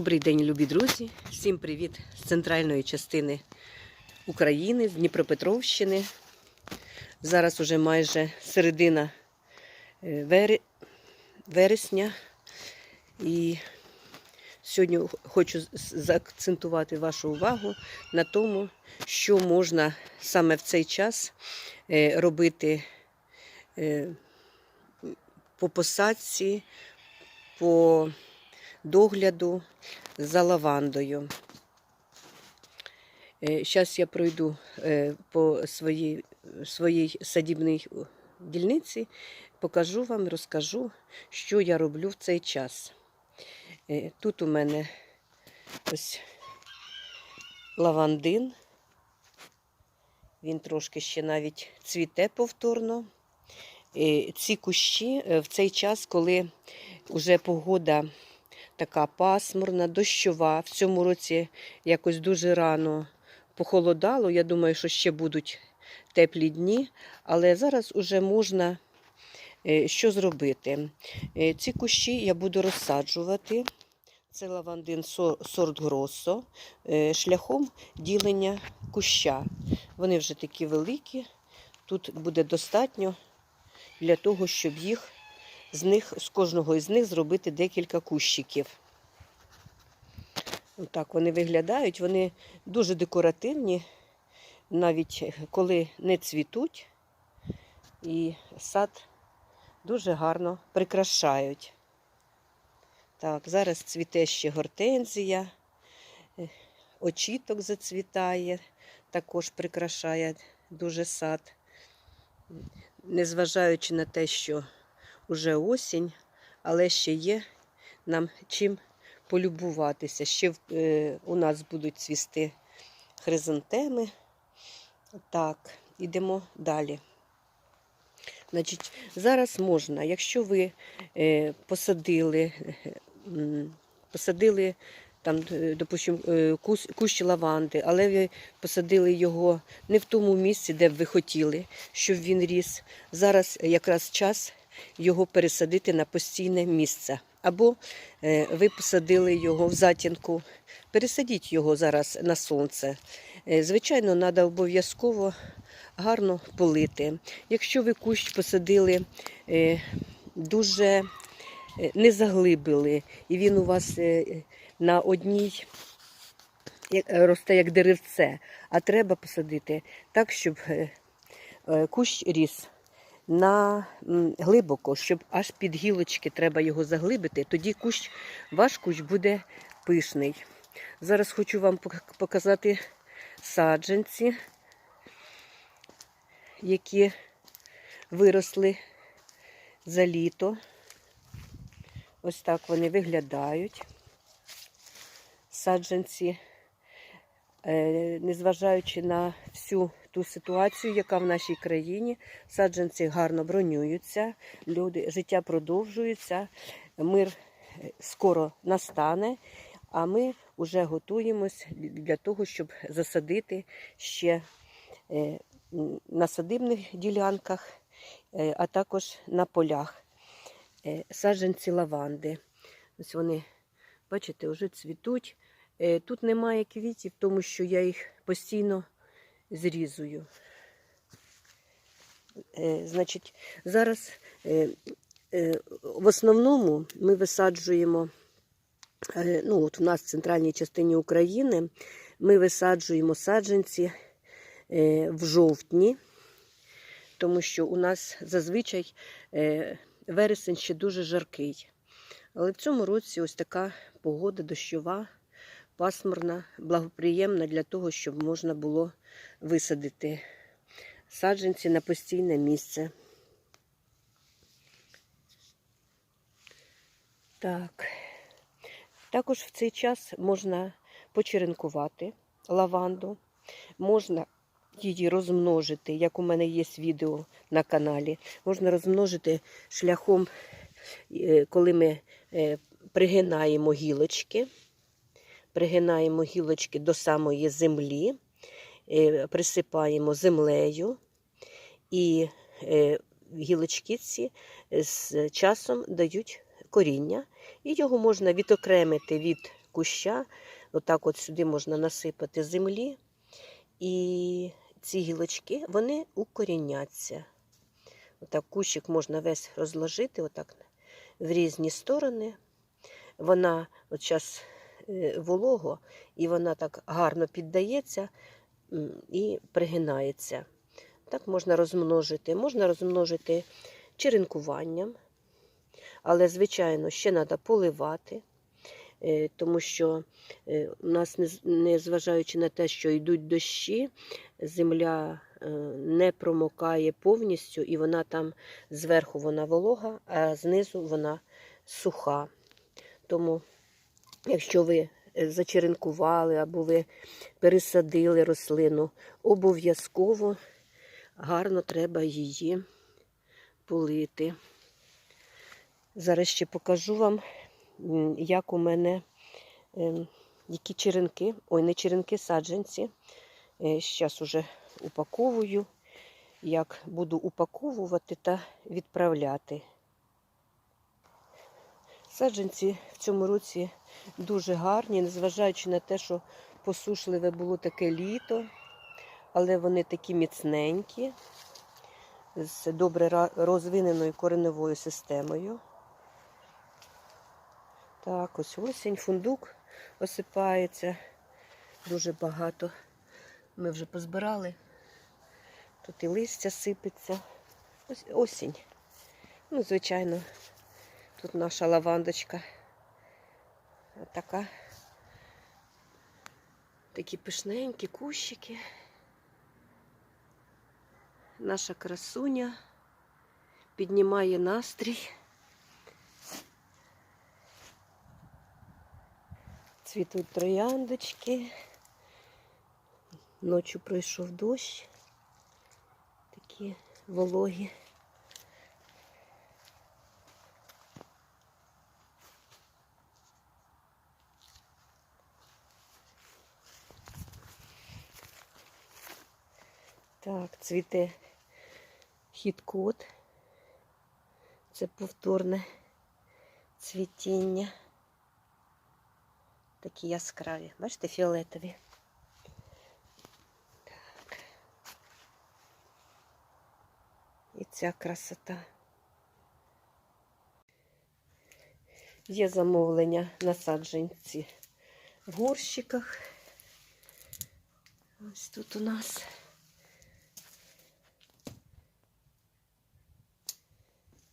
Добрий день, любі друзі! Всім привіт з центральної частини України, з Дніпропетровщини. Зараз уже майже середина е, вересня. І сьогодні хочу заакцентувати вашу увагу на тому, що можна саме в цей час е, робити е, по посадці, по догляду за лавандою. Зараз я пройду е, по своїй, своїй садібній дільниці, покажу вам, розкажу, що я роблю в цей час. Е, Тут у мене ось лавандин. Він трошки ще навіть цвіте повторно. Е, Ці кущі е, в цей час, коли вже погода така пасмурна, дощова. В цьому році якось дуже рано похолодало. Я думаю, що ще будуть теплі дні, але зараз уже можна е, що зробити. Е, Ці кущі я буду розсаджувати. Це лавандин со- сорт Гросо е, шляхом ділення куща. Вони вже такі великі. Тут буде достатньо для того, щоб їх з них, з кожного із них зробити декілька кущиків. Отак вони виглядають. Вони дуже декоративні, навіть коли не цвітуть, і сад дуже гарно прикрашають. Так, зараз цвіте ще гортензія, очіток зацвітає, також прикрашає дуже сад. Незважаючи на те, що вже осінь, але ще є нам чим полюбуватися. Ще е, у нас будуть цвісти хризантеми. Так, ідемо далі. Значить, зараз можна, якщо ви е, посадили, е, посадили там, е, допустим, е, кущ лаванди, але ви посадили його не в тому місці, де б ви хотіли, щоб він ріс. Зараз якраз час його пересадити на постійне місце. Або е, ви посадили його в затінку, пересадіть його зараз на сонце. Е, Звичайно, треба обов'язково гарно полити. Якщо ви кущ посадили е, дуже не заглибили, і він у вас на одній росте як деревце, а треба посадити так, щоб кущ ріс на глибоко, щоб аж під гілочки треба його заглибити, тоді кущ, ваш кущ буде пишний. Зараз хочу вам показати саджанці, які виросли за літо. Ось так вони виглядають. Саджанці, е, незважаючи на всю ту ситуацію, яка в нашій країні, саджанці гарно бронюються, люди, життя продовжується, мир е, скоро настане, а ми вже готуємось для того, щоб засадити ще е, на садибних ділянках, е, а також на полях саджанці лаванди. Ось вони, бачите, вже цвітуть. Тут немає квітів, тому що я їх постійно зрізую. Е, Значить, зараз е, е, в основному ми висаджуємо, ну от у нас в центральній частині України, ми висаджуємо саджанці в жовтні, тому що у нас зазвичай вересень ще дуже жаркий. Але в цьому році ось така погода дощова, пасмурна, благоприємна для того, щоб можна було висадити саджанці на постійне місце. Так. Також в цей час можна почеренкувати лаванду, можна її розмножити, як у мене є відео на каналі. Можна розмножити шляхом, е, коли ми е, пригинаємо гілочки, пригинаємо гілочки до самої землі, е, присипаємо землею, і е, гілочки ці з часом дають коріння, і його можна відокремити від куща. Отак от сюди можна насипати землі. І ці гілочки вони укоріняться. Отак кущик можна весь розложити отак в різні сторони. Вона от зараз волого, і вона так гарно піддається і пригинається. Так можна розмножити. Можна розмножити черенкуванням, але, звичайно, ще треба поливати, е, тому що е, у нас, незважаючи на те, що йдуть дощі, земля е, не промокає повністю, і вона там зверху вона волога, а знизу вона суха. Тому, якщо ви е, зачеренкували або ви пересадили рослину, обов'язково гарно треба її полити. Зараз ще покажу вам, як у мене ем, які черенки, ой, не черенки, саджанці. Зараз уже упаковую, як буду упаковувати та відправляти. Саджанці в цьому році дуже гарні, незважаючи на те, що посушливе було таке літо, але вони такі міцненькі, з добре розвиненою кореневою системою. Так, ось осінь, фундук осипається. Дуже багато. Ми вже позбирали. Тут і листя сипеться. Ось осінь. Ну, звичайно, тут наша лавандочка. Така. Такі пишненькі кущики. Наша красуня піднімає настрій. Цвітуть трояндочки. Ночі пройшов дощ. Такі вологі. Так, цвіте хіткот. Це повторне цвітіння. Такі яскраві. Бачите, фіолетові. Так. І ця красота. Є замовлення на саджанці в горщиках. Ось тут у нас.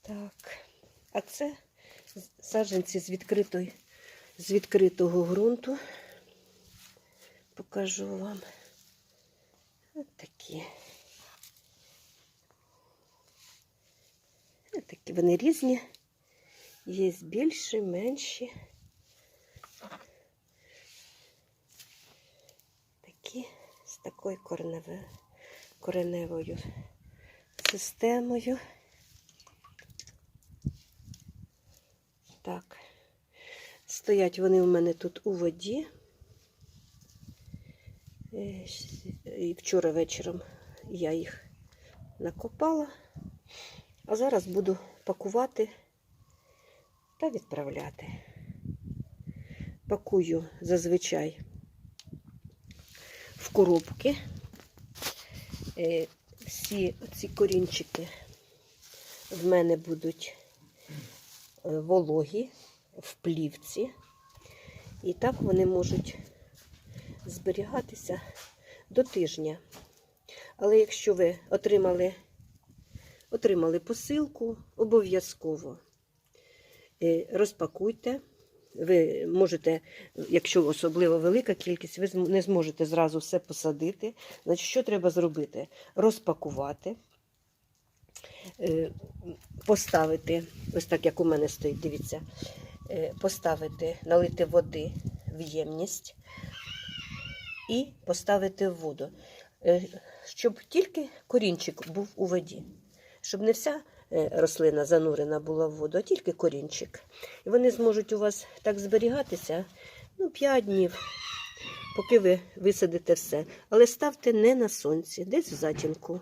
Так, а це саджанці з відкритої, з відкритого ґрунту. Покажу вам. Ось такі. Ось такі вони різні. Є більші, менші. Такі з такою кореневою системою. Так, стоять вони у мене тут у воді. Е, І вчора вечором я їх накопала, а зараз буду пакувати та відправляти. Пакую зазвичай в коробки. Е, Всі ці корінчики в мене будуть вологі в плівці. І так вони можуть зберігатися до тижня. Але якщо ви отримали, отримали посилку, обов'язково е, розпакуйте. Ви можете, якщо особливо велика кількість, ви не зможете зразу все посадити. Значить, що треба зробити? Розпакувати, е, поставити, ось так як у мене стоїть, дивіться, е, поставити, налити води в ємність і поставити в воду, Е, щоб тільки корінчик був у воді, щоб не вся е, рослина занурена була в воду, а тільки корінчик. І вони зможуть у вас так зберігатися ну, 5 днів, поки ви висадите все. Але ставте не на сонці, десь в затінку.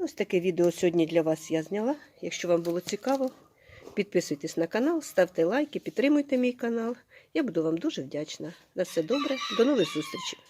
Ось таке відео сьогодні для вас я зняла. Якщо вам було цікаво, підписуйтесь на канал, ставте лайки, підтримуйте мій канал. Я буду вам дуже вдячна. На все добре. До нових зустрічей!